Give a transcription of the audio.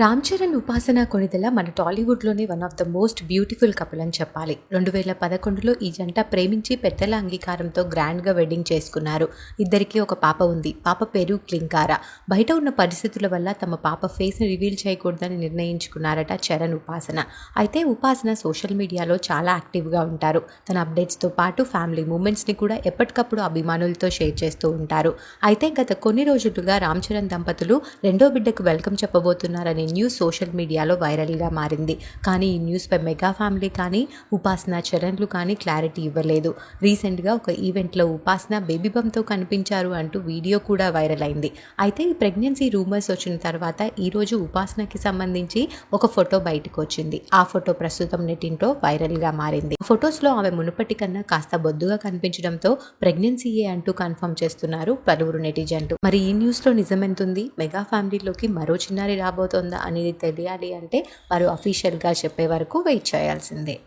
రామ్ చరణ్ ఉపాసన కొనిదెల మన టాలీవుడ్లోనే one of the most beautiful couple అని చెప్పాలి. రెండు వేల పదకొండులో ఈ జంట ప్రేమించి పెద్దల అంగీకారంతో గ్రాండ్గా వెడ్డింగ్ చేసుకున్నారు. ఇద్దరికీ ఒక పాప ఉంది. పాప పేరు క్లింకారా. బయట ఉన్న పరిస్థితుల వల్ల తమ పాప ఫేస్ని రివీల్ చేయకూడదని నిర్ణయించుకున్నారట చరణ్ ఉపాసన. అయితే ఉపాసన సోషల్ మీడియాలో చాలా యాక్టివ్గా ఉంటారు. తన అప్డేట్స్తో పాటు ఫ్యామిలీ మూమెంట్స్ని కూడా ఎప్పటికప్పుడు అభిమానులతో షేర్ చేస్తూ ఉంటారు. అయితే గత కొన్ని రోజులుగా రామ్ చరణ్ దంపతులు రెండో బిడ్డకు వెల్కమ్ చెప్పబోతున్నారని న్యూస్ సోషల్ మీడియాలో వైరల్గా మారింది. కానీ ఈ న్యూస్పై మెగా ఫ్యామిలీ కానీ ఉపాసన చరణ్లు కానీ క్లారిటీ ఇవ్వలేదు. రీసెంట్గా ఒక ఈవెంట్లో ఉపాసన బేబీ బంతో కనిపించారు అంటూ వీడియో కూడా వైరల్ అయింది. అయితే ఈ ప్రెగ్నెన్సీ రూమర్స్ వచ్చిన తర్వాత ఈరోజు ఉపాసనకి సంబంధించి ఒక ఫోటో బయటకు వచ్చింది. ఆ ఫోటో ప్రస్తుతం నెటింటో వైరల్గా మారింది. ఫొటోస్లో ఆమె మునుపటి కన్నా కాస్త బొద్దుగా కనిపించడంతో ప్రెగ్నెన్సీయే అంటూ కన్ఫర్మ్ చేస్తున్నారు పలువురు నెటిజన్లు. మరి ఈ న్యూస్లో నిజమెంతుంది? మెగా ఫ్యామిలీలోకి మరో చిన్నారి రాబోతోంది? అనేది తెలియాలి అంటే వారు అఫీషియల్గా చెప్పే వరకు వెయిట్ చేయాల్సిందే.